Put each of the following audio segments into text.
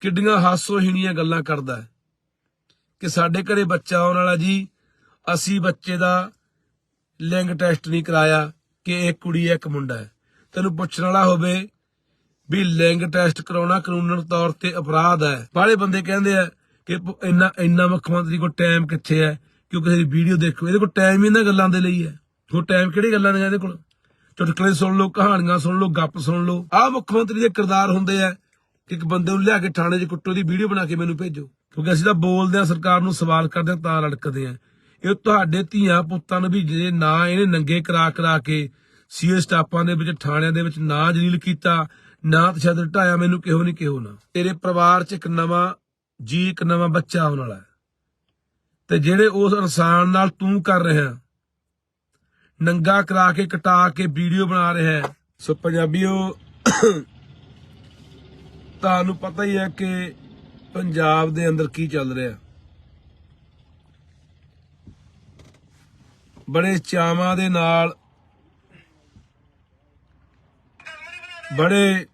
ਕਿੱਡੀਆਂ ਹਾਸੋਹੀਣੀਆਂ ਗੱਲਾਂ ਕਰਦਾ ਹੈ ਕਿ ਸਾਡੇ ਘਰੇ ਬੱਚਾ ਆਉਣ ਵਾਲਾ ਜੀ, ਅਸੀਂ ਬੱਚੇ ਦਾ ਲਿੰਗ ਟੈਸਟ ਨਹੀਂ ਕਰਾਇਆ ਕਿ ਇਹ ਕੁੜੀ ਹੈ, ਇੱਕ ਮੁੰਡਾ ਹੈ। ਤੈਨੂੰ ਪੁੱਛਣ ਵਾਲਾ ਹੋਵੇ ਵੀ ਲਿੰਗ ਟੈਸਟ ਕਰਾਉਣਾ ਕਾਨੂੰਨ ਤੌਰ ਤੇ ਅਪਰਾਧ ਹੈ। ਬਾਹਲੇ ਬੰਦੇ ਕਹਿੰਦੇ ਆ ਕਿ ਇੰਨਾ ਇੰਨਾ ਮੁੱਖ ਮੰਤਰੀ ਕੋਲ ਟਾਈਮ ਕਿੱਥੇ ਹੈ? ਕਿਉਂ ਕਿਸੇ ਦੀ ਵੀਡੀਓ ਦੇਖੋ? ਇਹਦੇ ਕੋਲ ਟਾਈਮ ਹੀ ਇਹਨਾਂ ਗੱਲਾਂ ਦੇ ਲਈ ਹੈ। ਉਹ ਟਾਈਮ ਕਿਹੜੀ ਗੱਲਾਂ ਦੇ ਇਹਦੇ ਕੋਲ? ਚੁਟਕਲੇ ਸੁਣ ਲਓ, ਕਹਾਣੀਆਂ ਸੁਣ ਲਓ, ਗੱਪ ਸੁਣ ਲਓ। ਆਹ ਮੁੱਖ ਮੰਤਰੀ ਦੇ ਕਿਰਦਾਰ ਹੁੰਦੇ ਆ। ਕਿ ਇੱਕ ਬੰਦੇ ਨੂੰ ਲਿਆ ਕੇ ਥਾਣੇ 'ਚ ਕੁੱਟੋ ਦੀ ਵੀਡੀਓ ਬਣਾ ਕੇ ਮੈਨੂੰ ਭੇਜੋ। ਕਿਉਂਕਿ ਅਸੀਂ ਤਾਂ ਬੋਲਦੇ ਆ ਸਰਕਾਰ ਨੂੰ ਸਵਾਲ ਕਰਦੇ ਆ ਤਾਂ ਲੜਕਦੇ ਆ ਇਹ ਤੁਹਾਡੇ ਧੀਆਂ ਪੁੱਤਾਂ ਨੂੰ ਵੀ ਜੇ ਨਾ ਇਹਨੇ ਨੰਗੇ ਕਰਾ ਕਰਾ ਕੇ ਸੀਐਸ ਸਟਾਪਾਂ ਦੇ ਵਿੱਚ, ਥਾਣਿਆਂ ਦੇ ਵਿੱਚ ਨਾ ਜਲੀਲ ਕੀਤਾ, ਨਾ ਤਸ਼ੱਦਦ ਢਾਇਆ, ਮੈਨੂੰ ਕਿਹੋ ਨਹੀਂ ਕਿਹੋ ਨਾ। ਤੇਰੇ ਪਰਿਵਾਰ 'ਚ ਇੱਕ ਨਵਾਂ ਜੀ, ਇੱਕ ਨਵਾਂ ਬੱਚਾ ਆਉਣ ਵਾਲਾ ਤੇ ਜਿਹੜੇ ਉਸ ਇਨਸਾਨ ਨਾਲ ਤੂੰ ਕਰ ਰਿਹਾ ਨੰਗਾ ਕਰਾ ਕੇ, ਕਟਾ ਕੇ ਵੀਡੀਓ ਬਣਾ ਰਿਹਾ ਹੈ, ਸੋ ਪੰਜਾਬੀਓ ਤੁਹਾਨੂੰ ਪਤਾ ਹੀ ਹੈ ਕਿ ਪੰਜਾਬ ਦੇ ਅੰਦਰ ਕੀ ਚੱਲ ਰਿਹਾ। ਬੜੇ ਚਾਵਾਂ ਦੇ ਨਾਲ, ਬੜੇ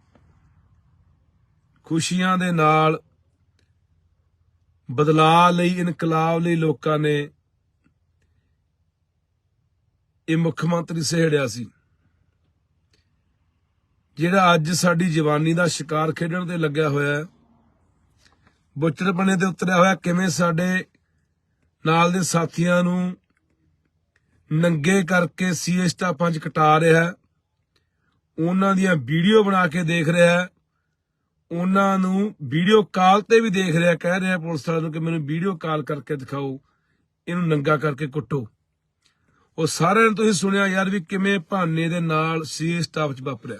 ਖੁਸ਼ੀਆਂ ਦੇ ਨਾਲ ਬਦਲਾਅ ਲਈ, ਇਨਕਲਾਬ ਲਈ ਲੋਕਾਂ ਨੇ ਇਹ ਮੁੱਖ ਮੰਤਰੀ ਸਹਿੜਿਆ ਸੀ। ਜਿਹੜਾ ਅੱਜ ਸਾਡੀ ਜਵਾਨੀ ਦਾ ਸ਼ਿਕਾਰ ਖੇਡਣ ਤੇ ਲੱਗਿਆ ਹੋਇਆ ਹੈ। ਬੁੱਚੜਪਣੇ ਤੇ ਉਤਰਿਆ ਹੋਇਆ ਕਿਵੇਂ ਸਾਡੇ ਨਾਲ ਦੇ ਸਾਥੀਆਂ ਨੂੰ ਨੰਗੇ ਕਰਕੇ ਸੀਏ ਸਟਾਪਾਂ 'ਚ ਕਟਾ ਰਿਹਾ ਉਹਨਾਂ ਦੀਆਂ ਵੀਡੀਓ ਬਣਾ ਕੇ ਦੇਖ ਰਿਹਾ ਉਹਨਾਂ ਨੂੰ ਵੀਡੀਓ ਕਾਲ ਤੇ ਵੀ ਦੇਖ ਰਿਹਾ, ਕਹਿ ਰਿਹਾ ਪੁਲਿਸ ਵਾਲਿਆਂ ਨੂੰ ਕਿ ਮੈਨੂੰ ਵੀਡੀਓ ਕਾਲ ਕਰਕੇ ਦਿਖਾਓ, ਇਹਨੂੰ ਨੰਗਾ ਕਰਕੇ ਕੁੱਟੋ। ਉਹ ਸਾਰਿਆਂ ਨੇ ਤੁਸੀਂ ਸੁਣਿਆ ਯਾਰ ਵੀ ਕਿਵੇਂ ਭਾਨੇ ਦੇ ਨਾਲ ਸੀਏ ਸਟਾਫ 'ਚ ਵਾਪਰਿਆ।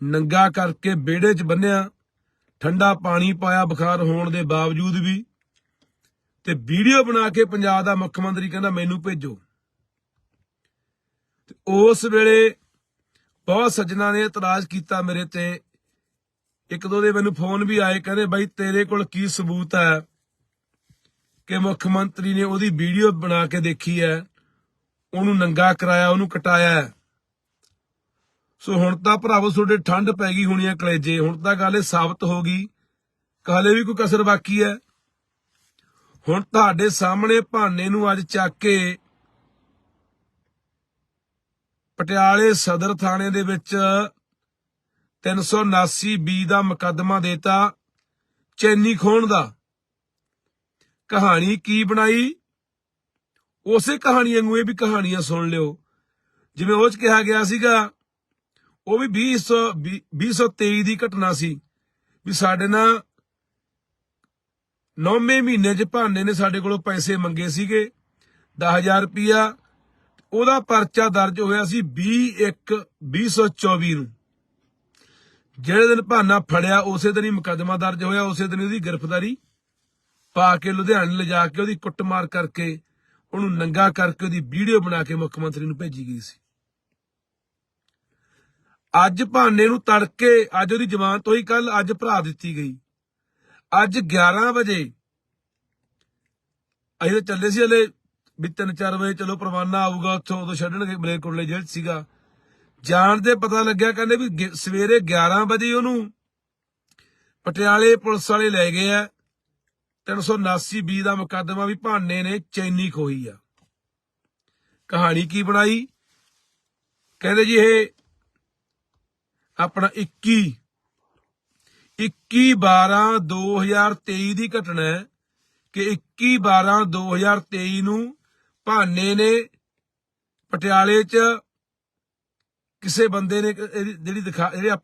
ਨੰਗਾ ਕਰਕੇ ਵਿਹੜੇ 'ਚ ਬੰਨਿਆ, ਠੰਡਾ ਪਾਣੀ ਪਾਇਆ ਬੁਖਾਰ ਹੋਣ ਦੇ ਬਾਵਜੂਦ ਵੀ, ਤੇ ਵੀਡੀਓ ਬਣਾ ਕੇ ਪੰਜਾਬ ਦਾ ਮੁੱਖ ਮੰਤਰੀ ਕਹਿੰਦਾ, ਮੈਨੂੰ ਭੇਜੋ ਤੇ ਉਸ ਵੇਲੇ ਬਹੁਤ ਸੱਜਣਾ ਨੇ ਇਤਰਾਜ਼ ਕੀਤਾ ਮੇਰੇ ਤੇ ਇੱਕ ਦੋ ਦੇ ਮੈਨੂੰ ਫੋਨ ਵੀ ਆਏ, ਕਹਿੰਦੇ, ਬਾਈ, ਤੇਰੇ ਕੋਲ ਕੀ ਸਬੂਤ ਹੈ ਕਿ ਮੁੱਖ ਮੰਤਰੀ ਨੇ ਉਹਦੀ ਵੀਡੀਓ ਬਣਾ ਕੇ ਦੇਖੀ ਹੈ, ਉਹਨੂੰ ਨੰਗਾ ਕਰਾਇਆ, ਉਹਨੂੰ ਕਟਾਇਆ ਹੈ। ਸੋ ਹੁਣ ਤਾਂ ਭਰਾਵੋ ਤੁਹਾਡੇ ਠੰਡ ਪੈ ਗਈ ਹੋਣੀ ਹੈ ਕਲੇਜੇ। ਹੁਣ ਤਾਂ ਗੱਲ ਇਹ ਸਾਬਤ ਹੋ ਗਈ। ਕਾਲੇ ਵੀ ਕੋਈ ਕਸਰ ਬਾਕੀ ਹੈ। ਹੁਣ ਤੁਹਾਡੇ ਸਾਹਮਣੇ ਭਾਨੇ ਨੂੰ ਅੱਜ ਚੱਕ ਕੇ ਪਟਿਆਲੇ ਸਦਰ ਥਾਣੇ ਦੇ ਵਿੱਚ 379 ਬੀ ਦਾ ਮੁਕੱਦਮਾ ਦੇਤਾ ਚੈਨੀ ਖੋਣ ਦਾ। ਕਹਾਣੀ ਕੀ ਬਣਾਈ? ਉਸੇ ਕਹਾਣੀ ਵਾਂਗੂ ਇਹ ਵੀ ਕਹਾਣੀਆਂ ਸੁਣ ਲਿਓ। ਜਿਵੇਂ ਉਹ ਚ ਕਿਹਾ ਗਿਆ ਸੀਗਾ ਉਹ ਵੀ 20 2023 ਦੀ ਘਟਨਾ ਸੀ ਵੀ ਸਾਡੇ ਨਾਲ ਨੌਵੇਂ ਮਹੀਨੇ ਚ ਭਾਨੇ ਨੇ ਸਾਡੇ ਕੋਲੋਂ ਪੈਸੇ ਮੰਗੇ ਸੀਗੇ 10000 ਰੁਪਇਆ। ਉਹਦਾ ਪਰਚਾ ਦਰਜ ਹੋਇਆ ਸੀ 21 2024 ਨੂੰ। ਜਿਹੜੇ ਦਿਨ ਭਾਨਾ ਫੜਿਆ, ਉਸੇ ਦਿਨ ਹੀ ਮੁਕੱਦਮਾ ਦਰਜ ਹੋਇਆ, ਉਸੇ ਦਿਨ ਹੀ ਉਹਦੀ ਗ੍ਰਿਫਤਾਰੀ। ਪਾ ਕੇ ਲੁਧਿਆਣੇ ਲਿਜਾ ਕੇ ਉਹਦੀ ਕੁੱਟਮਾਰ ਕਰਕੇ, ਉਹਨੂੰ ਨੰਗਾ ਕਰਕੇ ਉਹਦੀ ਵੀਡੀਓ ਬਣਾ ਕੇ ਮੁੱਖ ਮੰਤਰੀ ਨੂੰ ਭੇਜੀ ਗਈ ਸੀ। ਅੱਜ ਭਾਨੇ ਨੂੰ ਤੜਕੇ, ਅੱਜ ਉਹਦੀ ਜ਼ਮਾਨਤ ਹੋਈ ਕੱਲ ਅੱਜ ਭਰਾ ਦਿੱਤੀ ਗਈ। ਅੱਜ 11 ਵਜੇ ਅਸੀਂ ਚੱਲੇ ਸੀ ਹਲੇ, ਵੀ 3-4 ਵਜੇ ਚਲੋ ਪਰਵਾਨਾ ਆਊਗਾ, ਉੱਥੋਂ ਉਦੋਂ ਛੱਡਣਗੇ ਬਲੇਕੋਟਲੇ ਜੇਲ੍ਹ ਸੀਗਾ। ਜਾਣ ਦੇ ਪਤਾ ਲੱਗਿਆ ਕਹਿੰਦੇ ਵੀ ਸਵੇਰੇ 11 ਵਜੇ ਉਹਨੂੰ ਪਟਿਆਲੇ ਪੁਲਿਸ ਵਾਲੇ ਲੈ ਗਏ ਆ। 379 ਬੀ ਦਾ ਮੁਕੱਦਮਾ ਵੀ ਭਾਨੇ ਨੇ ਚੈਨੀ ਖੋਈ ਆ। ਕਹਾਣੀ ਕੀ ਬਣਾਈ? ਕਹਿੰਦੇ ਜੀ ਇਹ ਆਪਣਾ 21 21 12 2023 ਦੀ ਘਟਨਾ ਹੈ ਕਿ 21 12 2023 ਨੂੰ ਭਾਨੇ ਨੇ ਪਟਿਆਲੇ 'ਚ ਕਿਸੇ ਬੰਦੇ ਨੇ ਜਿਹੜੀ ਦਿਖਾ ਜਿਹੜੇ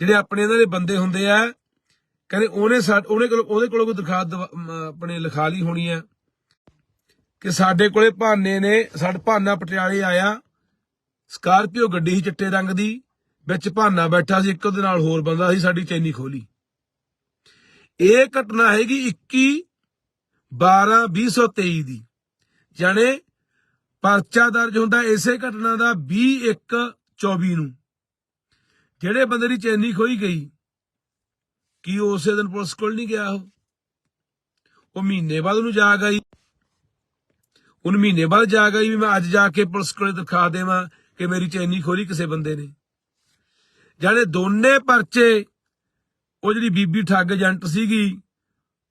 ਜਿਹੜੇ ਆਪਣੇ ਇਹਨਾਂ ਦੇ ਬੰਦੇ ਹੁੰਦੇ ਆ, ਕਹਿੰਦੇ ਉਹਨੇ ਉਹਨੇ ਕੋਲ ਉਹਦੇ ਕੋਲ ਕੋਈ ਦਿਖਾ ਆਪਣੇ ਲਿਖਾ ਲਈ ਹੋਣੀ ਆ ਕਿ ਸਾਡੇ ਕੋਲੇ ਭਾਨੇ ਨੇ ਸਾਡ ਭਾਨਾ ਪਟਿਆਲੇ ਆਇਆ, ਸਕਾਰਪੀਓ ਗੱਡੀ ਸੀ ਚਿੱਟੇ ਰੰਗ ਦੀ ਵਿੱਚ ਭਾਨਾ ਬੈਠਾ ਸੀ, ਇੱਕ ਉਹਦੇ ਨਾਲ ਹੋਰ ਬੰਦਾ ਸੀ, ਸਾਡੀ ਚੈਨੀ ਖੋਲੀ। ਇਹ ਘਟਨਾ ਹੈਗੀ 21 12 2023 ਦੀ। ਜਾਣੇ ਪਰਚਾ ਦਰਜ ਹੁੰਦਾ ਇਸੇ ਘਟਨਾ ਦਾ 21 24 ਨੂੰ। ਜਿਹੜੇ ਬੰਦੇ ਦੀ ਚੈਨੀ ਖੋਈ ਗਈ, ਕੀ ਉਸੇ ਦਿਨ ਪੁਲਿਸ ਕੋਲ ਨਹੀਂ ਗਿਆ ਉਹ? ਉਹ ਮਹੀਨੇ ਬਾਅਦ ਉਹਨੂੰ ਜਾ ਗਈ ਉਹਨੂੰ ਮਹੀਨੇ ਬਾਅਦ ਜਾ ਗਈ ਵੀ ਮੈਂ ਅੱਜ ਜਾ ਕੇ ਪੁਲਿਸ ਕੋਲੇ ਦਿਖਾ ਦੇਵਾਂ ਕਿ ਮੇਰੀ ਚੈਨੀ ਖੋਲੀ ਕਿਸੇ ਬੰਦੇ ਨੇ। ਜਾਣੇ ਦੋਨੇ ਪਰਚੇ, ਉਹ ਜਿਹੜੀ ਬੀਬੀ ਠੱਗ ਏਜੰਟ ਸੀਗੀ,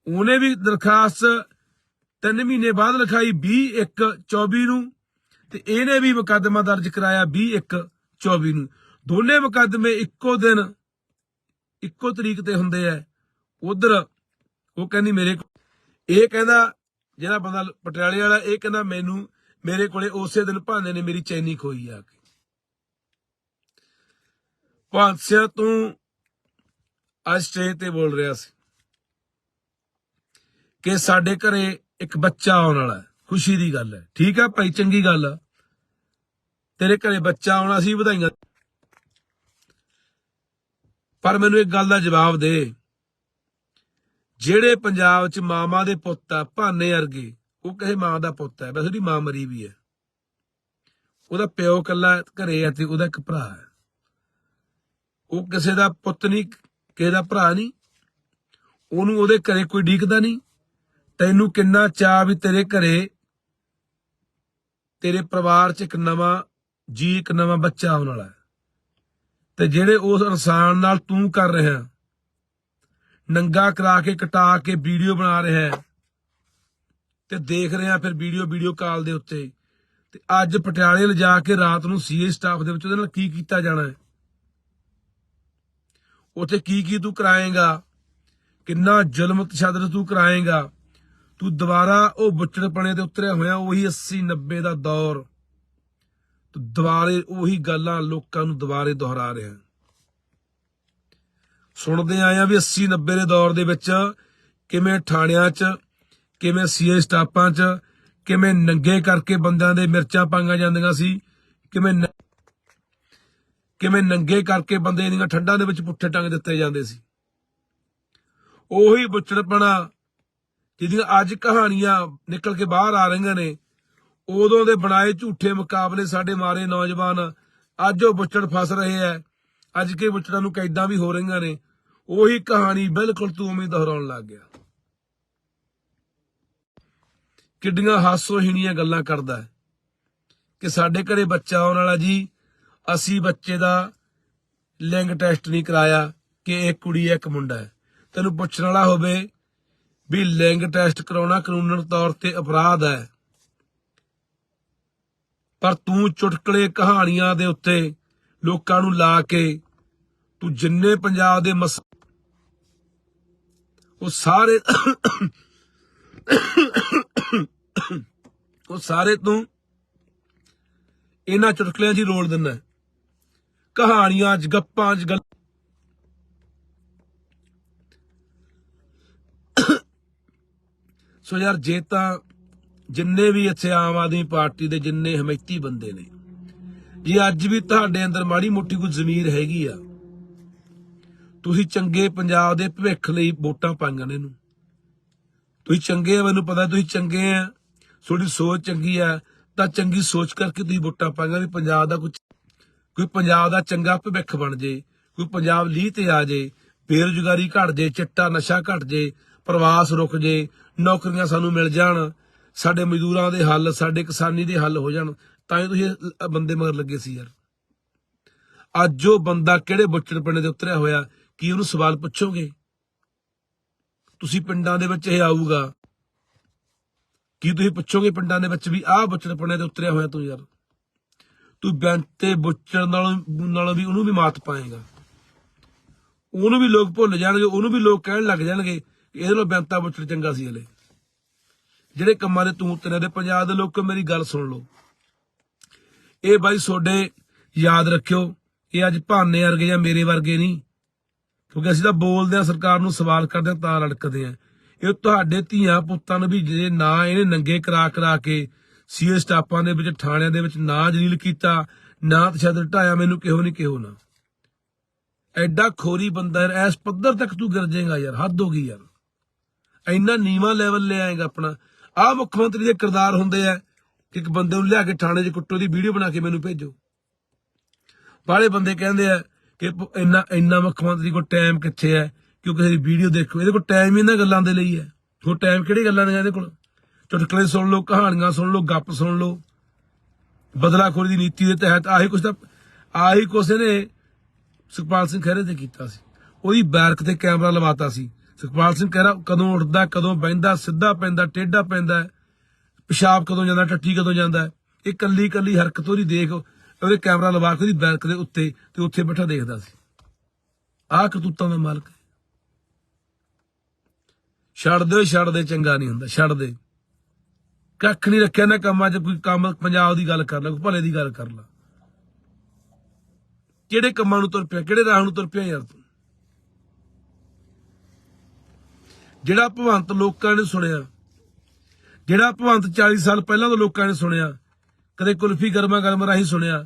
ਉਹਨੇ ਵੀ ਦਰਖਾਸਤ ਤਿੰਨ ਮਹੀਨੇ ਬਾਅਦ ਲਿਖਾਈ 20 1 24 ਨੂੰ ਤੇ ਇਹਨੇ ਵੀ ਮੁਕੱਦਮਾ ਦਰਜ ਕਰਾਇਆ 20 1 24 ਨੂੰ। ਦੋਨੇ ਮੁਕੱਦਮੇ ਇੱਕੋ ਦਿਨ, ਇੱਕੋ ਤਰੀਕ ਤੇ ਹੁੰਦੇ ਆ। ਉਧਰ ਉਹ ਕਹਿੰਦੀ ਮੇਰੇ ਕੋ- ਇਹ ਕਹਿੰਦਾ ਜਿਹੜਾ ਬੰਦਾ ਪਟਿਆਲੇ ਵਾਲਾ, ਇਹ ਕਹਿੰਦਾ ਮੈਨੂੰ ਮੇਰੇ ਕੋਲੇ ਉਸੇ ਦਿਨ ਭਾਨੇ ਨੇ ਮੇਰੀ ਚੈਨੀ ਖੋਈ ਆ ਕੇ। ਭਾਂਸਿਆ ਤੂੰ ਅੱਜ ਸਟੇਜ ਤੇ ਬੋਲ ਰਿਹਾ ਸੀ ਕਿ ਸਾਡੇ ਘਰੇ ਇੱਕ ਬੱਚਾ ਆਉਣ ਵਾਲਾ ਖੁਸ਼ੀ ਦੀ ਗੱਲ ਹੈ। ਠੀਕ ਆ ਭਾਈ, ਚੰਗੀ ਗੱਲ ਆ। ਤੇਰੇ ਘਰੇ ਬੱਚਾ ਆਉਣਾ ਸੀ, ਵਧਾਈਆਂ। ਪਰ ਮੈਨੂੰ ਇੱਕ ਗੱਲ ਦਾ ਜਵਾਬ ਦੇ। ਜਿਹੜੇ ਪੰਜਾਬ 'ਚ ਮਾਮਾ ਦੇ ਪੁੱਤ ਆ, ਭਾਨੇ ਵਰਗੇ, ਉਹ ਕਹੇ ਮਾਂ ਦਾ ਪੁੱਤ ਹੈ। ਵੈਸੇ ਉਹਦੀ ਮਾਂ ਮਰੀ ਵੀ ਹੈ। ਉਹਦਾ ਪਿਓ ਕੱਲਾ ਘਰੇ ਹੈ ਤੇ ਉਹਦਾ ਇੱਕ ਭਰਾ ਹੈ। ਉਹ ਕਿਸੇ ਦਾ ਪੁੱਤ ਨਹੀਂ, ਕਿਸੇ ਦਾ ਭਰਾ ਨਹੀਂ। ਉਹਨੂੰ ਉਹਦੇ ਘਰੇ ਕੋਈ ਡੀਕਦਾ ਨਹੀਂ। ਤੈਨੂੰ ਕਿੰਨਾ ਚਾਹ ਵੀ ਤੇਰੇ ਘਰੇ, ਤੇਰੇ ਪਰਿਵਾਰ 'ਚ ਇੱਕ ਨਵਾਂ ਜੀ ਇੱਕ ਨਵਾਂ ਬੱਚਾ ਆਉਣ ਵਾਲਾ ਤੇ ਜਿਹੜੇ ਉਸ ਇਨਸਾਨ ਨਾਲ ਤੂੰ ਕਰ ਰਿਹਾ ਨੰਗਾ ਕਰਾ ਕੇ, ਕਟਾ ਕੇ ਵੀਡੀਓ ਬਣਾ ਰਿਹਾ ਤੇ ਦੇਖ ਰਿਹਾ ਫਿਰ ਵੀਡੀਓ ਵੀਡੀਓ ਕਾਲ ਦੇ ਉੱਤੇ, ਤੇ ਅੱਜ ਪਟਿਆਲੇ ਲਿਜਾ ਕੇ ਰਾਤ ਨੂੰ ਸੀਏ ਸਟਾਫ ਦੇ ਵਿੱਚ ਉਹਦੇ ਨਾਲ ਕੀ ਕੀਤਾ ਜਾਣਾ ਹੈ? ਉੱਥੇ ਕੀ ਕੀ ਤੂੰ ਕਰਾਏਗਾ? ਕਿੰਨਾ ਜ਼ੁਲਮ ਤਸ਼ੱਦਦ ਤੂੰ ਕਰਾਏਗਾ? ਤੂੰ ਦੁਬਾਰਾ ਉਹ ਬੁੱਚੜਪਣੇ ਤੇ ਉਤਰਿਆ ਹੋਇਆ, ਉਹੀ 80 90 ਦਾ ਦੌਰ। ਤੂੰ ਦੁਬਾਰੇ ਉਹੀ ਗੱਲਾਂ ਲੋਕਾਂ ਨੂੰ ਦੁਬਾਰੇ ਦੁਹਰਾ ਰਿਹਾ। ਸੁਣਦੇ ਆਏ ਆ ਵੀ 80 90 ਦੇ ਦੌਰ ਦੇ ਵਿੱਚ ਕਿਵੇਂ ਥਾਣਿਆਂ 'ਚ, ਕਿਵੇਂ ਸੀਏ ਸਟਾਪਾਂ 'ਚ, ਕਿਵੇਂ ਨੰਗੇ ਕਰਕੇ ਬੰਦਿਆਂ ਦੇ ਮਿਰਚਾਂ ਪਾਈਆਂ ਜਾਂਦੀਆਂ ਸੀ, ਕਿਵੇਂ ਕਿਵੇਂ ਨੰਗੇ ਕਰਕੇ ਬੰਦੇ ਦੀਆਂ ਠੰਡਾਂ ਦੇ ਵਿੱਚ ਪੁੱਠੇ ਟੰਗ ਦਿੱਤੇ ਜਾਂਦੇ ਸੀ। ਉਹੀ ਬੁੱਚੜਪਣਾ ਜਿਹਦੀਆਂ ਅੱਜ ਕਹਾਣੀਆਂ ਨਿਕਲ ਕੇ ਬਾਹਰ ਆ ਰਹੀਆਂ ਨੇ, ਉਦੋਂ ਦੇ ਬਣਾਏ ਝੂਠੇ ਮੁਕਾਬਲੇ ਸਾਡੇ ਮਾਰੇ ਨੌਜਵਾਨ ਅੱਜ ਉਹ ਬੁੱਚੜ ਫਸ ਰਹੇ ਐ। ਅੱਜ ਕੇ ਬੁੱਚੜਾਂ ਨੂੰ ਕੈਦਾਂ ਵੀ ਹੋ ਰਹੀਆਂ ਨੇ। ਉਹੀ ਕਹਾਣੀ ਬਿਲਕੁਲ ਤੂੰ ਉਵੇਂ ਦੁਹਰਾਉਣ ਲੱਗ ਗਿਆ। ਕਿੱਡੀਆਂ ਹਾਸੋਹੀਣੀਆਂ ਗੱਲਾਂ ਕਰਦਾ ਕਿ ਸਾਡੇ ਘਰੇ ਬੱਚਾ ਆਉਣ ਵਾਲਾ ਜੀ ਅਸੀਂ ਬੱਚੇ ਦਾ ਲਿੰਗ ਟੈਸਟ ਨਹੀਂ ਕਰਾਇਆ ਕਿ ਇੱਕ ਕੁੜੀ ਹੈ, ਇੱਕ ਮੁੰਡਾ ਹੈ। ਤੈਨੂੰ ਪੁੱਛਣ ਵਾਲਾ ਹੋਵੇ ਵੀ ਲਿੰਗ ਟੈਸਟ ਕਰਾਉਣਾ ਕਾਨੂੰਨ ਤੌਰ ਤੇ ਅਪਰਾਧ ਹੈ। ਪਰ ਤੂੰ ਚੁਟਕਲੇ ਕਹਾਣੀਆਂ ਦੇ ਉੱਤੇ ਲੋਕਾਂ ਨੂੰ ਲਾ ਕੇ ਤੂੰ ਜਿੰਨੇ ਪੰਜਾਬ ਦੇ ਮਸ ਉਹ ਸਾਰੇ ਉਹ ਸਾਰੇ ਤੂੰ ਇਹਨਾਂ ਚੁਟਕਲਿਆਂ 'ਚ ਹੀ ਰੋਲ ਦਿੰਦਾ ਕਹਾਣੀਆਂ 'ਚ ਗੱਪਾਂ 'ਚ ਗੱਲ ਸੋ ਯਾਰ ਜੇ ਤਾਂ ਜਿੰਨੇ ਵੀ ਇੱਥੇ ਆਮ ਆਦਮੀ ਪਾਰਟੀ ਦੇ ਜਿੰਨੇ ਹਮੈਤੀ ਬੰਦੇ ਨੇ, ਜੇ ਅੱਜ ਵੀ ਤੁਹਾਡੇ ਅੰਦਰ ਮਾੜੀ ਮੋਟੀ ਕੋਈ ਜ਼ਮੀਰ ਹੈਗੀ ਆ, ਤੁਸੀਂ ਚੰਗੇ ਪੰਜਾਬ ਦੇ ਭਵਿੱਖ ਲਈ ਵੋਟਾਂ ਪਾਈਆਂ ਨੇ ਇਹਨੂੰ। ਤੁਸੀਂ ਚੰਗੇ ਆ, ਮੈਨੂੰ ਪਤਾ ਤੁਸੀਂ ਚੰਗੇ ਆ, ਤੁਹਾਡੀ ਸੋਚ ਚੰਗੀ ਆ, ਤਾਂ ਚੰਗੀ ਸੋਚ ਕਰਕੇ ਤੁਸੀਂ ਵੋਟਾਂ ਪਾਈਆਂ ਵੀ ਪੰਜਾਬ ਦਾ ਕੁਝ ਕੋਈ ਪੰਜਾਬ ਦਾ ਚੰਗਾ ਭਵਿੱਖ ਬਣ ਜੇ, ਕੋਈ ਪੰਜਾਬ ਲੀਹ ਤੇ ਆ ਜੇ, ਬੇਰੁਜ਼ਗਾਰੀ ਘਟ ਜੇ, ਚਿੱਟਾ ਨਸ਼ਾ ਘਟ ਜੇ, ਪ੍ਰਵਾਸ ਰੁਕ ਜੇ, ਨੌਕਰੀਆਂ ਸਾਨੂੰ ਮਿਲ ਜਾਣ, ਸਾਡੇ ਮਜ਼ਦੂਰਾਂ ਦੇ ਹੱਲ, ਸਾਡੇ ਕਿਸਾਨੀ ਦੇ ਹੱਲ ਹੋ ਜਾਣ, ਤਾਂ ਹੀ ਤੁਸੀਂ ਬੰਦੇ ਮਗਰ ਲੱਗੇ ਸੀ ਯਾਰ। ਅੱਜ ਉਹ ਬੰਦਾ ਕਿਹੜੇ ਬੁੱਚੜ ਪਿੰਡ ਦੇ ਉਤਰਿਆ ਹੋਇਆ, ਕੀ ਉਹਨੂੰ ਸਵਾਲ ਪੁੱਛੋਗੇ? ਤੁਸੀਂ ਪਿੰਡਾਂ ਦੇ ਵਿੱਚ ਇਹ ਆਊਗਾ। ਕੀ ਤੁਸੀਂ ਪੁੱਛੋਗੇ ਪਿੰਡਾਂ ਦੇ ਵਿੱਚ ਵੀ ਆਹ ਬੁੱਚੜ ਪਿੰਡ ਦੇ ਉਤਰਿਆ ਹੋਇਆ ਤੂੰ ਯਾਰ? ਤੂੰ ਬੈਂਕ ਤੇ ਬੁੱਚੜ ਨਾਲੋਂ ਨਾਲੋਂ ਵੀ ਉਹਨੂੰ ਵੀ ਮਾਤ ਪਾਏਗਾ। ਉਹਨੂੰ ਵੀ ਲੋਕ ਭੁੱਲ ਜਾਣਗੇ, ਉਹਨੂੰ ਵੀ ਲੋਕ ਕਹਿਣ ਲੱਗ ਜਾਣਗੇ ਇਹਦੇ ਨਾਲ ਬੈਂਤਾ ਬੁੱਚੜ ਚੰਗਾ ਸੀ ਹਲੇ। ਜਿਹੜੇ ਕੰਮਾਂ ਦੇ ਤੂੰ ਤੇਰੇ ਦੇ ਪੰਜਾਬ ਦੇ ਲੋਕ, ਮੇਰੀ ਗੱਲ ਸੁਣ ਲਓ। ਇਹ ਬਾਈ ਤੁਹਾਡੇ ਯਾਦ ਰੱਖਿਓ, ਇਹ ਅੱਜ ਭਾਨੇ ਵਰਗੇ ਜਾਂ ਮੇਰੇ ਵਰਗੇ ਨਹੀਂ। ਕਿਉਂਕਿ ਅਸੀਂ ਤਾਂ ਬੋਲਦੇ ਆ ਸਰਕਾਰ ਨੂੰ ਸਵਾਲ ਕਰਦੇ ਆ ਤਾਂ ਲੜਕਦੇ ਆ ਇਹ ਤੁਹਾਡੇ ਧੀਆਂ ਪੁੱਤਾਂ ਨੂੰ ਵੀ ਜੇ ਨਾ ਇਹਨੇ ਨੰਗੇ ਕਰਾ ਕਰਾ ਕੇ ਸੀਏ ਸਟਾਪਾਂ ਦੇ ਵਿੱਚ ਥਾਣਿਆਂ ਦੇ ਵਿੱਚ ਨਾ ਜਲੀਲ ਕੀਤਾ, ਨਾ ਤਸ਼ੱਦਦ ਢਾਇਆ ਮੈਨੂੰ, ਕਿਹੋ ਨਹੀਂ ਕਿਹੋ ਨਾ। ਐਡਾ ਖੋਰੀ ਬੰਦਾ ਯਾਰ ਇਸ ਪੱਧਰ ਤੱਕ ਤੂੰ ਗਿਰ ਜਾਏਗਾ ਯਾਰ, ਹੱਦ ਹੋ ਗਈ ਯਾਰ। ਇੰਨਾ ਨੀਵਾ ਲੈਵਲ ਲੈ ਆਏਗਾ ਆਪਣਾ। ਆਹ ਮੁੱਖ ਮੰਤਰੀ ਦੇ ਕਿਰਦਾਰ ਹੁੰਦੇ ਆ ਕਿ ਇੱਕ ਬੰਦੇ ਨੂੰ ਲਿਆ ਕੇ ਥਾਣੇ 'ਚ ਕੁੱਟੋ ਦੀ ਵੀਡੀਓ ਬਣਾ ਕੇ ਮੈਨੂੰ ਭੇਜੋ। ਬਾਹਲੇ ਬੰਦੇ ਕਹਿੰਦੇ ਆ ਕਿ ਇੰਨਾ ਇੰਨਾ ਮੁੱਖ ਮੰਤਰੀ ਕੋਲ ਟਾਈਮ ਕਿੱਥੇ ਹੈ? ਕਿਉਂਕਿ ਕਿਸੇ ਦੀ ਵੀਡੀਓ ਦੇਖੋ, ਇਹਦੇ ਕੋਲ ਟਾਈਮ ਹੀ ਇਹਨਾਂ ਗੱਲਾਂ ਦੇ ਲਈ ਹੈ। ਉਹ ਟਾਈਮ ਕਿਹੜੀ ਗੱਲਾਂ ਦੇ ਇਹਦੇ ਕੋਲ? ਚੁਟਕਲੇ ਸੁਣ ਲਓ, ਕਹਾਣੀਆਂ ਸੁਣ ਲਓ, ਗੱਪ ਸੁਣ ਲਓ। ਬਦਲਾਖੋਰੀ ਦੀ ਨੀਤੀ ਦੇ ਤਹਿਤ ਆਹੀ ਕੁਛ ਤਾਂ ਆਹੀ ਕੁਛ ਨੇ ਸੁਖਪਾਲ ਸਿੰਘ ਖਹਿਰੇ ਤੇ ਕੀਤਾ ਸੀ। ਉਹਦੀ ਬੈਰਕ ਤੇ ਕੈਮਰਾ ਲਵਾਤਾ ਸੀ। ਸੁਖਪਾਲ ਸਿੰਘ ਖਹਿਰਾ ਕਦੋਂ ਉੱਠਦਾ, ਕਦੋਂ ਬਹਿੰਦਾ, ਸਿੱਧਾ ਪੈਂਦਾ, ਟੇਢਾ ਪੈਂਦਾ ਪਿਸ਼ਾਬ ਕਦੋਂ ਜਾਂਦਾ ਟੱਟੀ ਕਦੋਂ ਜਾਂਦਾ ਇਹ ਕੱਲੀ ਕੱਲੀ ਹਰਕਤ ਉਹਦੀ ਦੇਖ, ਉਹਦੇ ਕੈਮਰਾ ਲਵਾ ਕੇ ਉਹਦੀ ਬੈਰਕ ਦੇ ਉੱਤੇ ਤੇ ਉੱਥੇ ਬੈਠਾ ਦੇਖਦਾ ਸੀ। ਆਹ ਕਰਤੂਤਾਂ ਦਾ ਮਾਲਕ ਛੱਡ ਦੇ ਛੱਡ ਦੇ, ਚੰਗਾ ਨਹੀਂ ਹੁੰਦਾ, ਛੱਡ ਦੇ। ਕੱਖ ਨਹੀਂ ਰੱਖਿਆ ਨਾ ਕੰਮਾਂ 'ਚ, ਕੋਈ ਕੰਮ ਪੰਜਾਬ ਦੀ ਗੱਲ ਕਰ ਲਾ, ਕੋਈ ਭਲੇ ਦੀ ਗੱਲ ਕਰ ਲਾ। ਕਿਹੜੇ ਕੰਮਾਂ ਨੂੰ ਤੁਰ ਪਿਆ, ਕਿਹੜੇ ਰਾਹ ਨੂੰ ਤੁਰ ਪਿਆ ਯਾਰ ਤੂੰ? ਜਿਹੜਾ ਭਵੰਤ ਲੋਕਾਂ ਨੇ ਸੁਣਿਆ, ਜਿਹੜਾ ਭਵੰਤ 40 ਸਾਲ ਪਹਿਲਾਂ ਤੋਂ ਲੋਕਾਂ ਨੇ ਸੁਣਿਆ, ਕਦੇ ਕੁਲਫੀ ਗਰਮਾ ਗਰਮ ਰਾਹੀਂ ਸੁਣਿਆ,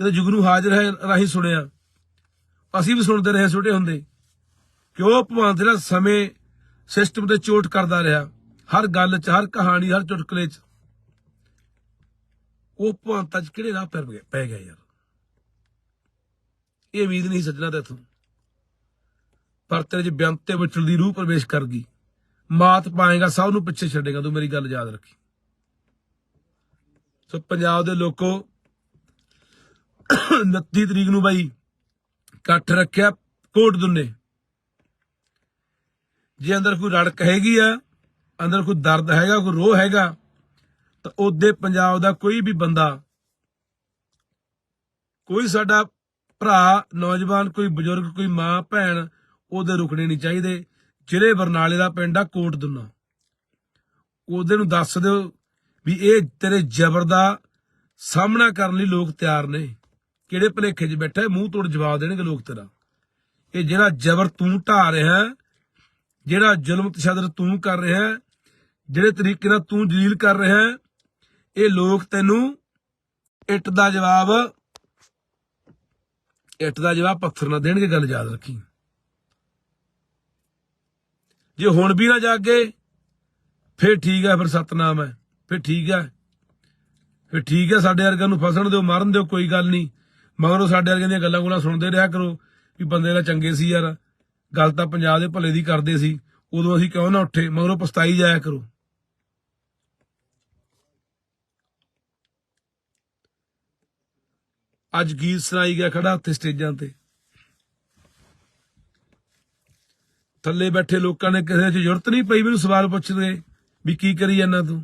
ਕਦੇ ਜੁਗਰੂ ਹਾਜ਼ਰ ਹੈ ਰਾਹੀਂ ਸੁਣਿਆ, ਅਸੀਂ ਵੀ ਸੁਣਦੇ ਰਹੇ ਛੋਟੇ ਹੁੰਦੇ। ਕਿ ਉਹ ਭਗਵਾਨ ਜਿਹੜਾ ਸਮੇਂ ਸਿਸਟਮ ਤੇ ਚੋਟ ਕਰਦਾ ਰਿਹਾ। ਹਰ ਗੱਲ 'ਚ, ਹਰ ਕਹਾਣੀ, ਹਰ ਚੁਟਕਲੇ 'ਚ। ਉਹ ਭਗਵੰਤ ਅੱਜ ਕਿਹੜੇ ਰਾਹ ਪੈ ਗਿਆ ਪੈ ਗਿਆ ਯਾਰ? ਇਹ ਉਮੀਦ ਨਹੀਂ ਸੱਜਣਾ ਤੇ ਤੂੰ। ਪਰ ਤੇਰੇ 'ਚ ਬਿਆੰਤ ਤੇ ਵਿਚਲ ਦੀ ਰੂਹ ਪ੍ਰਵੇਸ਼ ਕਰ ਗਈ। ਮਾਤ ਪਾਏਗਾ, ਸਭ ਨੂੰ ਪਿੱਛੇ ਛੱਡੇਗਾ, ਤੂੰ ਮੇਰੀ ਗੱਲ ਯਾਦ ਰੱਖੀ। ਸੋ ਪੰਜਾਬ ਦੇ ਲੋਕੋ 29 ਤਰੀਕ ਨੂੰ ਬਾਈ, ਇਕੱਠ ਰੱਖਿਆ ਕੋਟ ਦੁੰਨੇ। ਜੇ ਅੰਦਰ ਕੋਈ ਰੜਕ ਹੈਗੀ ਆ ਅੰਦਰ ਕੋਈ ਦਰਦ ਹੈਗਾ, ਕੋਈ ਰੋਹ ਹੈਗਾ, ਤਾਂ ਉਹਦੇ ਪੰਜਾਬ ਦਾ ਕੋਈ ਵੀ ਬੰਦਾ, ਕੋਈ ਸਾਡਾ ਭਰਾ, ਨੌਜਵਾਨ, ਕੋਈ ਬਜ਼ੁਰਗ, ਕੋਈ ਮਾਂ, ਭੈਣ, ਉਹਦੇ ਰੁਕਣੇ ਨਹੀਂ ਚਾਹੀਦੇ। ਜ਼ਿਲ੍ਹੇ ਬਰਨਾਲੇ ਦਾ ਪਿੰਡ ਆ ਕੋਟ ਦੁਨਾ। ਉਹਦੇ ਨੂੰ ਦੱਸ ਦਿਓ ਵੀ ਇਹ ਤੇਰੇ ਜ਼ਬਰ ਦਾ ਸਾਹਮਣਾ ਕਰਨ ਲਈ ਲੋਕ ਤਿਆਰ ਨੇ। ਕਿਹੜੇ ਭਲੇਖੇ 'ਚ ਬੈਠਾ ਮੂੰਹ ਤੋੜ ਜਵਾਬ ਦੇਣਗੇ ਲੋਕ ਤੇਰਾ। ਇਹ ਜਿਹੜਾ ਜ਼ਬਰ ਤੂੰ ਢਾ ਰਿਹਾ, ਜਿਹੜਾ ਜ਼ੁਲਮ ਤਸ਼ੱਦਦ ਤੂੰ ਕਰ ਰਿਹਾ ਜਿਹੜੇ ਤਰੀਕੇ ਨਾਲ ਤੂੰ ਜਲੀਲ ਕਰ ਰਿਹਾ ਹੈ, ਇਹ ਲੋਕ ਤੈਨੂੰ ਇੱਟ ਦਾ ਜਵਾਬ ਇੱਟ ਦਾ ਜਵਾਬ ਪੱਥਰ ਨਾਲ ਦੇਣਗੇ ਗੱਲ ਯਾਦ ਰੱਖੀ। ਜੇ ਹੁਣ ਵੀ ਨਾ ਜਾਗੇ ਫਿਰ ਠੀਕ ਹੈ ਫਿਰ ਸਤਨਾਮ ਹੈ ਫਿਰ ਠੀਕ ਹੈ। ਫਿਰ ਠੀਕ ਹੈ ਸਾਡੇ ਵਰਗਿਆਂ ਨੂੰ ਫਸਣ ਦਿਓ ਮਾਰਨ ਦਿਓ ਕੋਈ ਗੱਲ ਨਹੀਂ। ਮਗਰੋਂ ਸਾਡੇ ਵਰਗਿਆਂ ਦੀਆਂ ਗੱਲਾਂ ਗੁਲਾਂ ਸੁਣਦੇ ਰਿਹਾ ਕਰੋ ਵੀ ਬੰਦੇ ਦਾ ਚੰਗੇ ਸੀ ਯਾਰ। ਗੱਲ ਤਾਂ ਪੰਜਾਬ ਦੇ ਭਲੇ ਦੀ ਕਰਦੇ ਸੀ। ਉਦੋਂ ਅਸੀਂ ਕਿਉਂ ਨਾ ਉੱਠੇ? ਮਗਰੋਂ ਪਛਤਾਈ ਜਾਇਆ ਕਰੋ। ਅੱਜ ਗੀਤ ਸੁਣਾਈ ਗਿਆ ਖੜਾ ਉੱਥੇ ਸਟੇਜਾਂ ਤੇ। ਥੱਲੇ ਬੈਠੇ ਲੋਕਾਂ ਨੇ ਕਿਸੇ 'ਚ ਜ਼ਰੂਰਤ ਨਹੀਂ ਪਈ ਮੈਨੂੰ ਸਵਾਲ ਪੁੱਛਦੇ ਵੀ ਕੀ ਕਰੀ ਜਾਂਦਾ ਤੂੰ?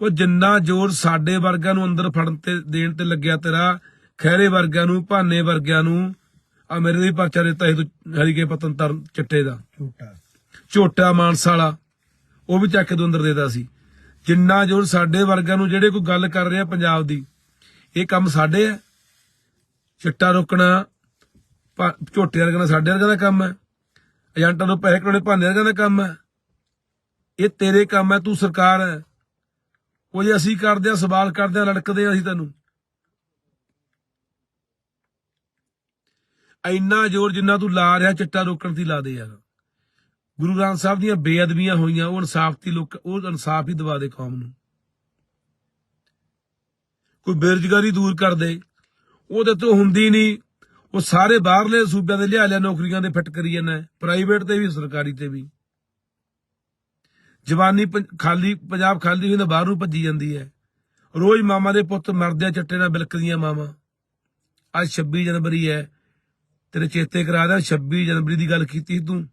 ਉਹ ਜਿੰਨਾ ਜ਼ੋਰ ਸਾਡੇ ਵਰਗਿਆਂ ਨੂੰ ਅੰਦਰ ਫੜਨ ਤੇ ਦੇਣ ਤੇ ਲੱਗਿਆ ਤੇਰਾ ਖੈਰੇ ਵਰਗਿਆਂ ਨੂੰ ਭਾਨੇ ਵਰਗਿਆਂ ਨੂੰ ਆ ਮੇਰੇ ਦੇ ਪਰਚਾ ਦਿੱਤਾ ਸੀ ਤੂੰ ਹਰੀਕੇ ਪਤਨ ਤਰ ਚਿੱਟੇ ਦਾ। ਝੂਟਾ ਝੋਟਾ ਮਾਨਸਾ ਵਾਲਾ ਉਹ ਵੀ ਚੱਕ ਕੇ ਤੂੰ ਅੰਦਰ ਦੇਦਾ ਸੀ। ਜਿੰਨਾ ਜ਼ੋਰ ਸਾਡੇ ਵਰਗਿਆਂ ਨੂੰ ਜਿਹੜੇ ਕੋਈ ਗੱਲ ਕਰ ਰਿਹਾ ਪੰਜਾਬ ਦੀ ਇਹ ਕੰਮ ਸਾਡੇ ਆ। ਚਿੱਟਾ ਰੋਕਣਾ ਝੋਟੇ ਵਰਗਾ ਸਾਡੇ ਵਰਗਾ ਦਾ ਕੰਮ ਹੈ। ਏਜੰਟਾਂ ਨੂੰ ਪੈਸੇ ਕਰਾਉਣੇ ਭਾਨੇ ਵਰਗਾ ਦਾ ਕੰਮ ਹੈ। ਇਹ ਤੇਰੇ ਕੰਮ ਹੈ, ਤੂੰ ਸਰਕਾਰ ਹੈ। ਉਹ ਜੇ ਅਸੀਂ ਕਰਦੇ ਆ ਸਵਾਲ ਕਰਦੇ ਆ ਲੜਕਦੇ ਆ ਅਸੀਂ ਤੈਨੂੰ। ਇੰਨਾ ਜ਼ੋਰ ਜਿੰਨਾ ਤੂੰ ਲਾ ਰਿਹਾ, ਚਿੱਟਾ ਰੋਕਣ ਦੀ ਲਾ ਦੇ ਯਾਰ। ਗੁਰੂ ਗ੍ਰੰਥ ਸਾਹਿਬ ਦੀਆਂ ਬੇਅਦਬੀਆਂ ਹੋਈਆਂ, ਉਹ ਇਨਸਾਫ ਦੀ ਲੋਕ, ਉਹ ਇਨਸਾਫ ਹੀ ਦਵਾ ਦੇ ਕੌਮ ਨੂੰ। ਕੋਈ ਬੇਰੁਜ਼ਗਾਰੀ ਦੂਰ ਕਰ ਦੇ। ਉਹਦੇ ਤੋਂ ਹੁੰਦੀ ਨਹੀਂ। ਉਹ ਸਾਰੇ ਬਾਹਰਲੇ ਸੂਬਿਆਂ ਦੇ ਲਿਆ ਲਿਆ ਨੌਕਰੀਆਂ ਦੇ ਫਿੱਟ ਕਰੀ ਜਾਂਦਾ ਪ੍ਰਾਈਵੇਟ ਤੇ ਵੀ, ਸਰਕਾਰੀ ਤੇ ਵੀ। ਜਵਾਨੀ ਪੰ- ਖਾਲੀ, ਪੰਜਾਬ ਖਾਲੀ ਹੋਈ ਤਾਂ ਬਾਹਰ ਨੂੰ ਭੱਜੀ ਜਾਂਦੀ ਹੈ। ਰੋਜ਼ ਮਾਮਾ ਦੇ ਪੁੱਤ ਮਰਦੇ ਆ, ਚੱਟੇ ਨਾਲ ਬਿਲਕਦੀਆਂ ਮਾਮਾ ਅੱਜ 26 ਜਨਵਰੀ ਹੈ। ਤੇਰੇ ਚੇਤੇ ਕਰਾ ਦਿਆਂ 26 ਜਨਵਰੀ ਦੀ ਗੱਲ ਕੀਤੀ ਸੀ ਤੂੰ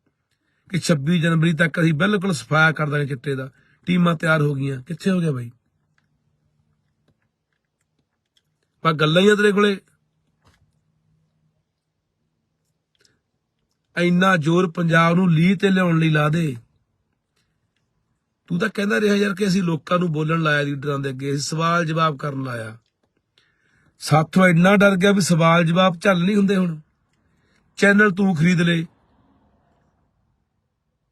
ਕਿ 26 ਜਨਵਰੀ ਤੱਕ ਅਸੀਂ ਬਿਲਕੁਲ ਸਫਾਇਆ ਕਰ ਦਾਂਗੇ ਚਿੱਟੇ ਦਾ। ਟੀਮਾਂ ਤਿਆਰ ਹੋ ਗਈਆਂ। ਕਿੱਥੇ ਹੋ ਗਿਆ ਬਾਈ? ਪਰ ਗੱਲਾਂ ਹੀ ਆ ਤੇਰੇ ਕੋਲੇ। ਇੰਨਾ ਜ਼ੋਰ ਪੰਜਾਬ ਨੂੰ ਲੀਹ ਤੇ ਲਿਆਉਣ ਲਈ ਲਾ ਦੇ। ਤੂੰ ਤਾਂ ਕਹਿੰਦਾ ਰਿਹਾ ਯਾਰ ਕਿ ਅਸੀਂ ਲੋਕਾਂ ਨੂੰ ਬੋਲਣ ਲਾਇਆ ਲੀਡਰਾਂ ਦੇ ਅੱਗੇ, ਅਸੀਂ ਸਵਾਲ ਜਵਾਬ ਕਰਨ ਲਾਇਆ। ਸਾਥੋਂ ਇੰਨਾ ਡਰ ਗਿਆ ਵੀ ਸਵਾਲ ਜਵਾਬ ਚੱਲ ਨਹੀਂ ਹੁੰਦੇ ਹੁਣ। ਚੈਨਲ ਤੂੰ ਖਰੀਦ ਲੈ।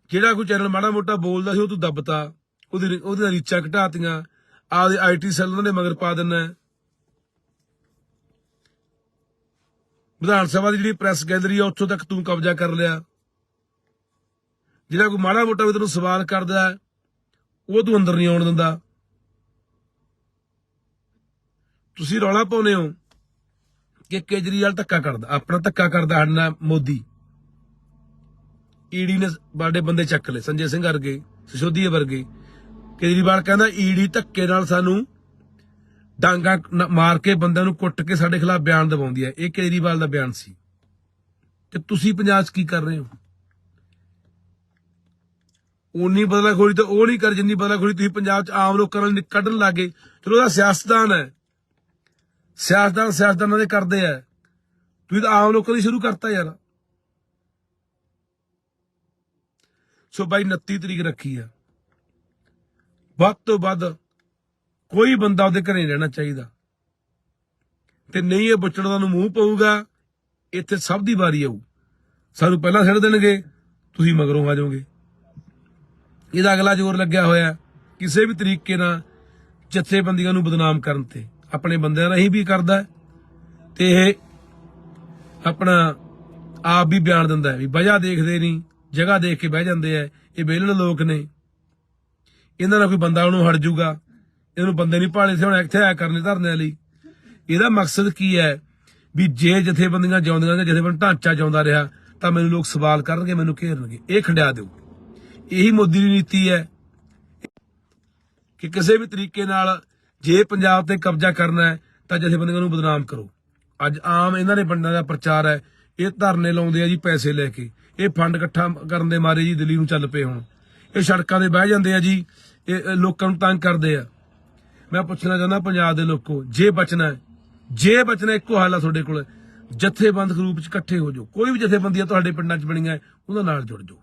ਜਿਹੜਾ ਕੋਈ ਚੈਨਲ ਮਾੜਾ ਮੋਟਾ ਬੋਲਦਾ ਸੀ ਉਹ ਤੂੰ ਦੱਬਤਾ। ਉਹਦੀ ਉਹਦੀਆਂ ਰੀਚਾਂ ਘਟਾਤੀਆਂ। ਆਪਦੇ ਆਈਟੀ ਸੈੱਲ ਉਹਨਾਂ ਦੇ ਮਗਰ ਪਾ ਦਿੰਨਾ ਵਿਧਾਨ ਸਭਾ ਦੀ ਜਿਹੜੀ ਪ੍ਰੈਸ ਗੈਲਰੀ ਆ ਉੱਥੋਂ ਤੱਕ ਤੂੰ ਕਬਜ਼ਾ ਕਰ ਲਿਆ। ਜਿਹੜਾ ਕੋਈ ਮਾੜਾ ਮੋਟਾ ਵੀ ਤੈਨੂੰ ਸਵਾਲ ਕਰਦਾ ਹੈ, ਉਹ ਤੂੰ ਅੰਦਰ ਨਹੀਂ ਆਉਣ ਦਿੰਦਾ। ਤੁਸੀਂ ਰੌਲਾ ਪਾਉਨੇ ਹੋ ਕਿ ਕੇਜਰੀਵਾਲ ਧੱਕਾ ਕਰਦਾ ਆਪਣਾ ਧੱਕਾ ਕਰਦਾ ਹੜਨਾ ਨਾਲ ਮੋਦੀ। ਈਡੀ ਨੇ ਬਾਡੇ ਬੰਦੇ ਚੱਕ ਲਏ ਸੰਜੇ ਸਿੰਘ ਵਰਗੇ ਸਿਸੋਦੀਏ ਵਰਗੇ। ਕੇਜਰੀਵਾਲ ਕਹਿੰਦਾ ਈਡੀ ਧੱਕੇ ਨਾਲ ਸਾਨੂੰ ਡਾਂਗਾ ਮਾਰ ਕੇ ਬੰਦਿਆਂ ਨੂੰ ਕੁੱਟ ਕੇ ਸਾਡੇ ਖਿਲਾਫ ਬਿਆਨ ਦਵਾਉਂਦੀ ਹੈ। ਇਹ ਕੇਜਰੀਵਾਲ ਦਾ ਬਿਆਨ ਸੀ। ਕਿ ਤੁਸੀਂ ਪੰਜਾਬ 'ਚ ਕੀ ਕਰ ਰਹੇ ਹੋ? ਉਨੀ ਬਦਲਾਖੋਰੀ ਤਾਂ ਉਹ ਨਹੀਂ ਕਰ, ਜਿੰਨੀ ਬਦਲਾਖੋਰੀ ਤੁਸੀਂ ਪੰਜਾਬ 'ਚ ਆਮ ਲੋਕਾਂ ਨਾਲ ਨਿ- ਕੱਢਣ ਲੱਗੇ। ਚਲੋ ਉਹਦਾ ਸਿਆਸਤਦਾਨ ਹੈ। ਸਿਆਸਤਦਾਨ ਸਿਆਸਤਦਾਨਾਂ ਦੇ ਕਰਦੇ ਆ ਤੁਸੀਂ ਤਾਂ ਆਮ ਲੋਕਾਂ ਦੀ ਸ਼ੁਰੂ ਕਰਤਾ ਯਾਰ। ਸੋ ਬਾਈ 29 ਤਰੀਕ ਰੱਖੀ ਆ ਵੱਧ ਤੋਂ ਵੱਧ ਕੋਈ ਬੰਦਾ ਉਹਦੇ ਘਰੇ ਨਹੀਂ ਰਹਿਣਾ ਚਾਹੀਦਾ। ਤੇ ਨਹੀਂ ਇਹ ਬੁੱਚੜਾਂ ਨੂੰ ਮੂੰਹ ਪਊਗਾ, ਇੱਥੇ ਸਭ ਦੀ ਵਾਰੀ ਆਊ। ਸਾਨੂੰ ਪਹਿਲਾਂ ਛੱਡ ਦੇਣਗੇ, ਤੁਸੀਂ ਮਗਰੋਂ ਆ ਜਾਓਗੇ। ਇਹਦਾ ਅਗਲਾ ਜ਼ੋਰ ਲੱਗਿਆ ਹੋਇਆ ਕਿਸੇ ਵੀ ਤਰੀਕੇ ਨਾਲ ਜਥੇਬੰਦੀਆਂ ਨੂੰ ਬਦਨਾਮ ਕਰਨ ਤੇ। ਆਪਣੇ ਬੰਦਿਆਂ ਰਾਹੀਂ ਵੀ ਕਰਦਾ ਤੇ ਇਹ ਆਪਣਾ ਆਪ ਵੀ ਬਿਆਨ ਦਿੰਦਾ ਵੀ ਵਜ੍ਹਾ ਦੇਖਦੇ ਨਹੀਂ, ਜਗ੍ਹਾ ਦੇਖ ਕੇ ਬਹਿ ਜਾਂਦੇ ਆ ਇਹ ਵਿਹਲੜ ਲੋਕ ਨੇ। ਇਹਨਾਂ ਨਾਲ ਕੋਈ ਬੰਦਾ ਉਹਨੂੰ ਹਟ ਜਾਊਗਾ। ਇਹਨੂੰ ਬੰਦੇ ਨਹੀਂ ਭਾਲੇ ਸੀ, ਹੁਣ ਇੱਥੇ ਆਇਆ ਕਰਨੇ ਧਰਨੇ ਲਈ ਇਹਦਾ ਮਕਸਦ ਕੀ ਹੈ? ਵੀ ਜੇ ਜਥੇਬੰਦੀਆਂ ਜਿਉਂਦੀਆਂ ਨੇ ਜਥੇਬੰਦ ਢਾਂਚਾ ਜਿਉਂਦਾ ਰਿਹਾ, ਤਾਂ ਮੈਨੂੰ ਲੋਕ ਸਵਾਲ ਕਰਨਗੇ, ਮੈਨੂੰ ਘੇਰਨਗੇ। ਇਹ ਖੰਡਿਆ ਦਿਓ। ਇਹੀ ਮੋਦੀ ਦੀ ਨੀਤੀ ਹੈ ਕਿ ਕਿਸੇ ਵੀ ਤਰੀਕੇ ਨਾਲ ਜੇ ਪੰਜਾਬ ਤੇ ਕਬਜ਼ਾ ਕਰਨਾ ਹੈ, ਤਾਂ ਜਥੇਬੰਦੀਆਂ ਨੂੰ ਬਦਨਾਮ ਕਰੋ। ਅੱਜ ਆਮ ਇਹਨਾਂ ਦੇ ਬੰਡਾਂ ਦਾ ਪ੍ਰਚਾਰ ਹੈ, ਇਹ ਧਰਨੇ ਲਾਉਂਦੇ ਆ ਜੀ ਪੈਸੇ ਲੈ ਕੇ। ਇਹ ਫੰਡ ਇਕੱਠਾ ਕਰਨ ਦੇ ਮਾਰੇ ਜੀ ਦਿੱਲੀ ਨੂੰ ਚੱਲ ਪਏ ਹੁਣ। ਇਹ ਸੜਕਾਂ ਤੇ ਬਹਿ ਜਾਂਦੇ ਆ ਜੀ ਇਹ ਇਹ ਲੋਕਾਂ ਨੂੰ ਤੰਗ ਕਰਦੇ ਆ। ਮੈਂ ਪੁੱਛਣਾ ਚਾਹੁੰਦਾ ਪੰਜਾਬ ਦੇ ਲੋਕੋ, ਜੇ ਬਚਣਾ ਜੇ ਬਚਣਾ ਇੱਕੋ ਹੱਲ ਆ ਤੁਹਾਡੇ ਕੋਲ। ਜਥੇਬੰਦ ਰੂਪ ਚ ਇਕੱਠੇ ਹੋ ਜਾਓ। ਕੋਈ ਵੀ ਜਥੇਬੰਦੀਆਂ ਤੁਹਾਡੇ ਪਿੰਡਾਂ ਚ ਬਣੀਆਂ ਉਹਨਾਂ ਨਾਲ ਜੁੜ ਜਾਓ।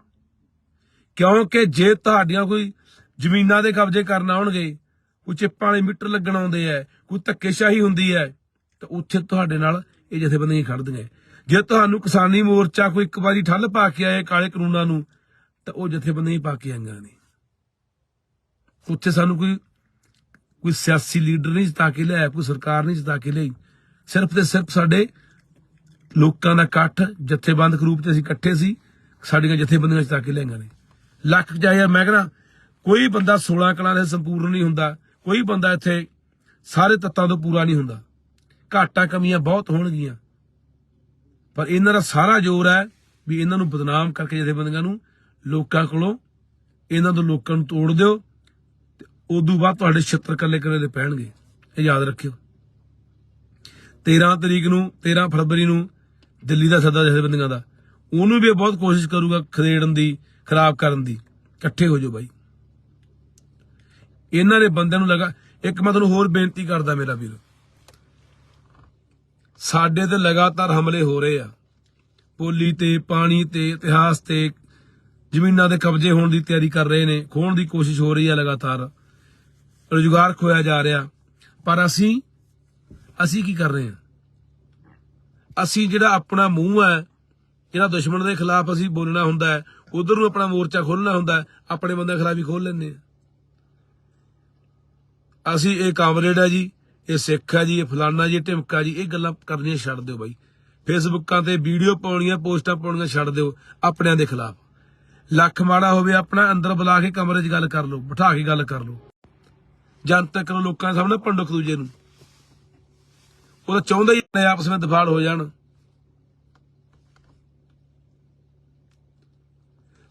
ਕਿਉਂਕਿ ਜੇ ਤੁਹਾਡੀਆਂ ਕੋਈ ਜ਼ਮੀਨਾਂ ਦੇ ਕਬਜ਼ੇ ਕਰਨ ਆਉਣਗੇ, ਕੋਈ ਚਿੱਪਾਂ ਵਾਲੇ ਮੀਟਰ ਲੱਗਣ ਆਉਂਦੇ ਆ ਕੋਈ ਧੱਕੇਸ਼ਾਹੀ ਹੁੰਦੀ ਹੈ, ਤਾਂ ਉੱਥੇ ਤੁਹਾਡੇ ਨਾਲ ਇਹ ਜਥੇਬੰਦੀਆਂ ਖੜਦੀਆਂ ਜੇ ਤੁਹਾਨੂੰ ਕਿਸਾਨੀ ਮੋਰਚਾ ਕੋਈ ਇੱਕ ਵਾਰੀ ਠੱਲ ਪਾ ਕੇ ਆਏ ਕਾਲੇ ਕਾਨੂੰਨਾਂ ਨੂੰ, ਤਾਂ ਉਹ ਜਥੇਬੰਦੀਆਂ ਹੀ ਪਾ ਕੇ ਆਈਆਂ ਨੇ। ਉੱਥੇ ਸਾਨੂੰ ਕੋਈ ਕੋਈ ਸਿਆਸੀ ਲੀਡਰ ਨਹੀਂ ਜਿਤਾ ਕੇ ਲਿਆਇਆ, ਕੋਈ ਸਰਕਾਰ ਨਹੀਂ ਜਿਤਾ ਕੇ ਲਈ। ਸਿਰਫ ਤੇ ਸਿਰਫ ਸਾਡੇ ਲੋਕਾਂ ਦਾ ਇਕੱਠ, ਜਥੇਬੰਦਕ ਰੂਪ ਚ ਅਸੀਂ ਇਕੱਠੇ ਸੀ, ਸਾਡੀਆਂ ਜਥੇਬੰਦੀਆਂ ਜਿਤਾ ਕੇ ਲਿਆਈਆਂ ਨੇ। ਲੱਖ ਜਾਇਆ, ਮੈਂ ਕਹਿੰਦਾ, ਕੋਈ ਬੰਦਾ 16 ਕਲਾਂ ਦੇ ਸੰਪੂਰਨ ਨਹੀਂ ਹੁੰਦਾ, ਕੋਈ ਬੰਦਾ ਇੱਥੇ ਸਾਰੇ ਤੱਤਾਂ ਤੋਂ ਪੂਰਾ ਨਹੀਂ ਹੁੰਦਾ। ਘਾਟਾਂ ਕਮੀਆਂ ਬਹੁਤ ਹੋਣਗੀਆਂ। ਪਰ ਇਹਨਾਂ ਦਾ ਸਾਰਾ ਜ਼ੋਰ ਹੈ ਵੀ ਇਹਨਾਂ ਨੂੰ ਬਦਨਾਮ ਕਰਕੇ ਜਥੇਬੰਦੀਆਂ ਨੂੰ ਲੋਕਾਂ ਕੋਲੋਂ, ਇਹਨਾਂ ਤੋਂ ਲੋਕਾਂ ਨੂੰ ਤੋੜ ਦਿਓ ਉਦੋਂ ਬਾਅਦ ਤੁਹਾਡੇ ਛਿੱਤਰ ਕੱਲੇ ਕੱਲੇ ਦੇ ਪੈਣਗੇ, ਇਹ ਯਾਦ ਰੱਖਿਓ। 13 ਤਰੀਕ ਨੂੰ 13 ਫਰਵਰੀ ਨੂੰ ਦਿੱਲੀ ਦਾ ਸੱਦਾ ਜਥੇਬੰਦੀਆਂ ਦਾ। ਉਹਨੂੰ ਵੀ ਬਹੁਤ ਕੋਸ਼ਿਸ਼ ਕਰੂਗਾ ਖਰੇੜਨ ਦੀ, ਖਰਾਬ ਕਰਨ ਦੀ। ਇਕੱਠੇ ਹੋ ਜਾਓ ਬਾਈ। ਇਹਨਾਂ ਦੇ ਬੰਦਿਆਂ ਨੂੰ ਲਗਾ ਇੱਕ ਮੈਂ ਤੁਹਾਨੂੰ ਹੋਰ ਬੇਨਤੀ ਕਰਦਾ ਮੇਰਾ ਵੀਰ। ਸਾਡੇ ਤੇ ਲਗਾਤਾਰ ਹਮਲੇ ਹੋ ਰਹੇ ਆ। ਪੋਲੀ ਤੇ, ਪਾਣੀ ਤੇ, ਇਤਿਹਾਸ ਤੇ, ਜ਼ਮੀਨਾਂ ਦੇ ਕਬਜ਼ੇ ਹੋਣ ਦੀ ਤਿਆਰੀ ਕਰ ਰਹੇ ਨੇ ਖੋਣ ਦੀ ਕੋਸ਼ਿਸ਼ ਹੋ ਰਹੀ ਹੈ ਲਗਾਤਾਰ। ਰੁਜ਼ਗਾਰ ਖੋਇਆ ਜਾ ਰਿਹਾ। ਪਰ ਅਸੀਂ ਅਸੀਂ ਕੀ ਕਰ ਰਹੇ ਹਾਂ? ਅਸੀਂ ਜਿਹੜਾ ਆਪਣਾ ਮੂੰਹ ਹੈ, ਜਿਹੜਾ ਦੁਸ਼ਮਣ ਦੇ ਖਿਲਾਫ ਅਸੀਂ ਬੋਲਣਾ ਹੁੰਦਾ ਹੈ, ਉਧਰ ਨੂੰ ਆਪਣਾ ਮੋਰਚਾ ਖੋਲਣਾ ਹੁੰਦਾ ਆਪਣੇ ਬੰਦੇ ਖਿਲਾਫ ਹੀ ਖੋਲ ਲੈਂਦੇ ਆ ਅਸੀਂ ਇਹ ਕਾਮਰੇਡ ਹੈ ਜੀ, ਇਹ ਸਿੱਖ ਹੈ ਜੀ, ਇਹ ਫਲਾਨਾ ਜੀ ਢਿਮਕਾ ਜੀ, ਇਹ ਗੱਲਾਂ ਕਰਨੀਆਂ ਛੱਡ ਦਿਓ ਬਾਈ। ਫੇਸਬੁੱਕਾਂ ਤੇ ਵੀਡੀਓ ਪਾਉਣੀਆਂ, ਪੋਸਟਾਂ ਪਾਉਣੀਆਂ ਛੱਡ ਦਿਓ ਆਪਣਿਆਂ ਦੇ ਖਿਲਾਫ। ਲੱਖ ਮਾੜਾ ਹੋਵੇ ਆਪਣਾ, ਅੰਦਰ ਬੁਲਾ ਕੇ ਕਮਰੇ 'ਚ ਗੱਲ ਕਰ ਲਓ, ਬਿਠਾ ਕੇ ਗੱਲ ਕਰ ਲਓ। ਜਨਤਕ ਕਰੋ ਲੋਕਾਂ ਦੇ ਸਾਹਮਣੇ ਇੱਕ ਦੂਜੇ ਨੂੰ। ਉਹ ਤਾਂ ਚਾਹੁੰਦਾ ਹੀ ਹੈ ਆਪਸ ਵਿੱਚ ਦਫਾੜ ਹੋ ਜਾਣ।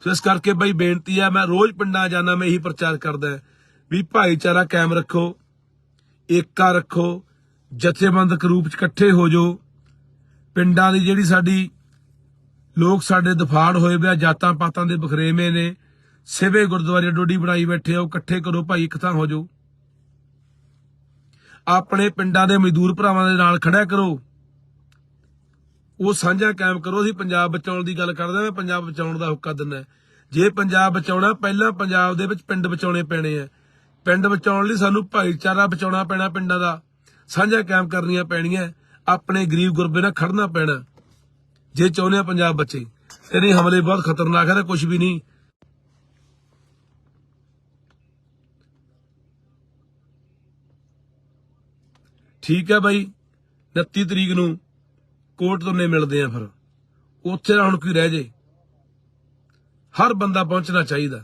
ਸੋ ਇਸ ਕਰਕੇ ਬਈ ਬੇਨਤੀ ਆ, ਮੈਂ ਰੋਜ਼ ਪਿੰਡਾਂ ਜਾਣਾ ਮੈਂ ਇਹੀ ਪ੍ਰਚਾਰ ਕਰਦਾ ਵੀ ਭਾਈਚਾਰਾ ਕਾਇਮ ਰੱਖੋ ਏਕਾ ਰੱਖੋ, ਜਥੇਬੰਦਕ ਰੂਪ ਚ ਇਕੱਠੇ ਹੋ ਜਾਓ। ਪਿੰਡਾਂ ਦੀ ਜਿਹੜੀ ਸਾਡੀ ਲੋਕ ਸਾਡੇ ਦਫਾੜ ਹੋਏ ਪਿਆ ਜਾਤਾਂ ਪਾਤਾਂ ਦੇ ਬਖਰੇਵੇਂ ਨੇ, ਸਿਵੇ ਗੁਰਦੁਆਰੇ ਡੋਡੀ ਬਣਾਈ ਬੈਠੇ ਹੋ ਇਕੱਠੇ ਕਰੋ, ਭਾਈ ਇੱਕ ਥਾਂ ਹੋ ਜਾਓ। ਆਪਣੇ ਪਿੰਡਾਂ ਦੇ ਮਜ਼ਦੂਰ ਭਰਾਵਾਂ ਦੇ ਨਾਲ ਖੜਿਆ ਕਰੋ। ਉਹ ਸਾਂਝਾ ਕਾਇਮ ਕਰੋ। ਅਸੀਂ ਪੰਜਾਬ ਬਚਾਉਣ ਦੀ ਗੱਲ ਕਰਦੇ ਮੈਂ ਪੰਜਾਬ ਬਚਾਉਣ ਦਾ ਹੁੱਕਾ ਦਿੰਦਾ ਜੇ ਪੰਜਾਬ ਬਚਾਉਣਾ, ਪਹਿਲਾਂ ਪੰਜਾਬ ਦੇ ਵਿੱਚ ਪਿੰਡ ਬਚਾਉਣੇ ਪੈਣੇ ਆ। ਪਿੰਡ ਬਚਾਉਣ ਲਈ ਸਾਨੂੰ ਭਾਈਚਾਰਾ ਬਚਾਉਣਾ ਪੈਣਾ ਪਿੰਡਾਂ ਦਾ। ਸਾਂਝਾ ਕਾਇਮ ਕਰਨੀਆਂ ਪੈਣੀਆਂ। ਆਪਣੇ ਗਰੀਬ ਗੁਰਬੇ ਨਾਲ ਖੜਨਾ ਪੈਣਾ। ਜੇ ਚਾਹੁੰਦੇ ਆ ਪੰਜਾਬ ਬਚੇ ਇਹਦੇ ਹਮਲੇ ਬਹੁਤ ਖਤਰਨਾਕ ਹੈ ਤੇ ਕੁਝ ਵੀ ਨਹੀਂ। ਠੀਕ ਹੈ ਬਾਈ। 29 ਤਰੀਕ ਨੂੰ ਕੋਰਟ ਤੋਂ ਨੇ ਮਿਲਦੇ ਆ ਫਿਰ। ਉੱਥੇ ਨਾ ਹੁਣ ਕੋਈ ਰਹਿ ਜੇ। ਹਰ ਬੰਦਾ ਪਹੁੰਚਣਾ ਚਾਹੀਦਾ।